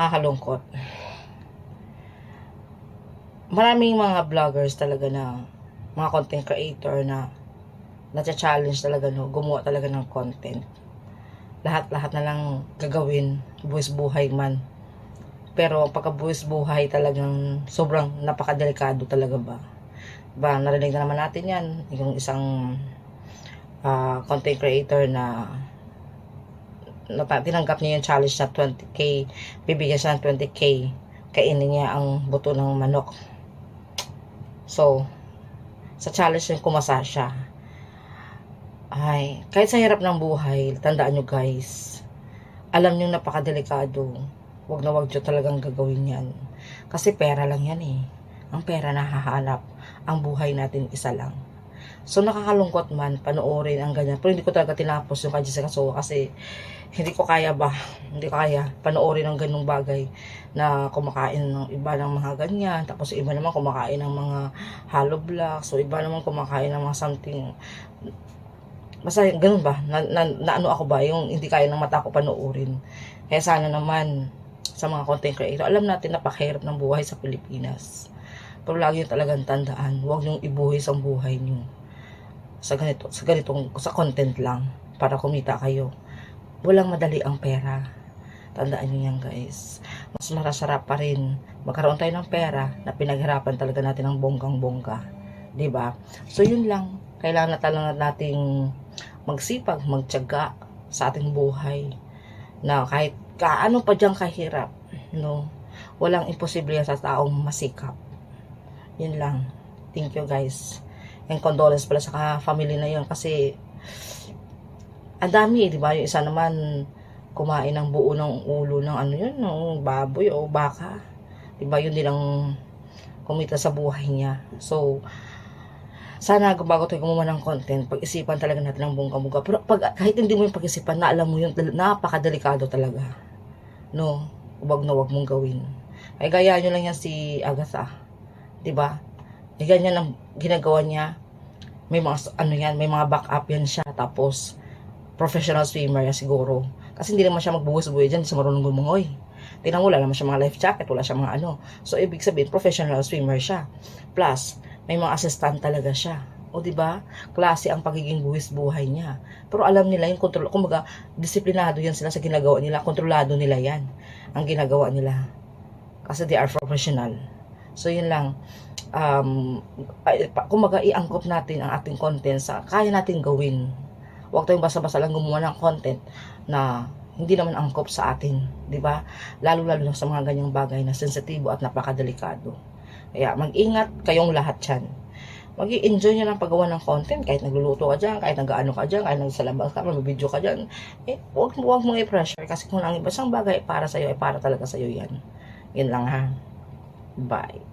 nakakalungkot. Maraming mga vloggers talaga na mga content creator na na-challenge talaga no, gumawa talaga ng content. Lahat-lahat na lang gagawin, buwis buhay man. Pero pagka buwis buhay talagang sobrang napakadelikado talaga ba. Ba, narinig na naman natin yan. Yung isang ah, content creator na tinanggap niya yung challenge na 20k, bibigyan siya ng 20k, kainin niya ang buto ng manok. So, sa challenge yung kumasa siya. Ay, kahit sa hirap ng buhay, tandaan nyo guys, alam nyo napakadelikado. Huwag na huwag nyo talagang gagawin yan. Kasi pera lang yan eh. Ang pera nahahanap. Ang buhay natin isa lang. So nakakalungkot man, panoorin ang ganyan. Pero hindi ko talaga tinapos yung kay Jessica Soho kasi hindi ko kaya ba, hindi ko kaya panoorin ang ganung bagay na kumakain ng iba ng mga ganyan. Tapos iba naman kumakain ng mga hollow blocks. So iba naman kumakain ng mga something. Basta ganun ba? Na, na, na ano ako ba? Yung hindi kaya ng mata ko panoorin. Kaya sana naman sa mga content creator, alam natin napakahirap ng buhay sa Pilipinas. Pero lagi talagang tandaan, huwag niyong ibuhis ang buhay niyo sa ganito, sa ganitong, sa content lang para kumita kayo. Walang madali ang pera. Tandaan niyo yan guys. Mas marasarap pa rin magkaroon tayo ng pera na pinaghirapan talaga natin ng bonggang-bongga. ba? So yun lang. Kailangan na talaga nating magsipag, magtiyaga sa ating buhay na kahit kaano pa diyang kahirap, no? Walang imposible sa taong masikap. Yun lang. Thank you guys. And condolence pala sa family na yun kasi ang dami, di ba? Yung isa naman kumain ng buo ng ulo ng ano yun, ng baboy o baka. Di ba? Yun din ang kumita sa buhay niya. So, sana bago tayo gumawa ng content, pag-isipan talaga natin ang bongga-bongga. Pero pag, kahit hindi mo yung pag-isipan, na alam mo yun, napakadelikado talaga. No? Huwag na huwag mong gawin. Ay, gaya nyo lang yan si Agatha. Di ba? Eh, ganyan ang ginagawa niya. May mga, ano yan, may mga backup yan siya. Tapos, professional swimmer yan siguro. Kasi hindi naman siya magbuhos-buhay dyan sa marunong gumungoy. Tingnan wala naman siya mga life jacket, wala siya mga ano. So, ibig sabihin, professional swimmer siya. Plus, may mga assistant talaga siya. O, di ba? Klase ang pagiging buwis buhay niya. Pero alam nila yung kontrol, kumbaga, disiplinado yan sila sa ginagawa nila. Kontrolado nila yan, ang ginagawa nila. Kasi they are professional. So, yun lang. Um, kumbaga, iangkop natin ang ating content sa kaya natin gawin. Huwag tayong basta-basta lang gumawa ng content na hindi naman angkop sa atin, di ba? Lalo-lalo na sa mga ganyang bagay na sensitibo at napakadelikado. Kaya mag-ingat kayong lahat dyan. mag enjoy nyo lang paggawa ng content kahit nagluluto ka dyan, kahit nag-ano ka dyan, kahit nagsalabas ka, mag-video ka dyan. Eh, huwag, huwag mong i-pressure kasi kung ang ibang bagay para sa'yo, ay para talaga sa'yo yan. Yun lang ha. Bye.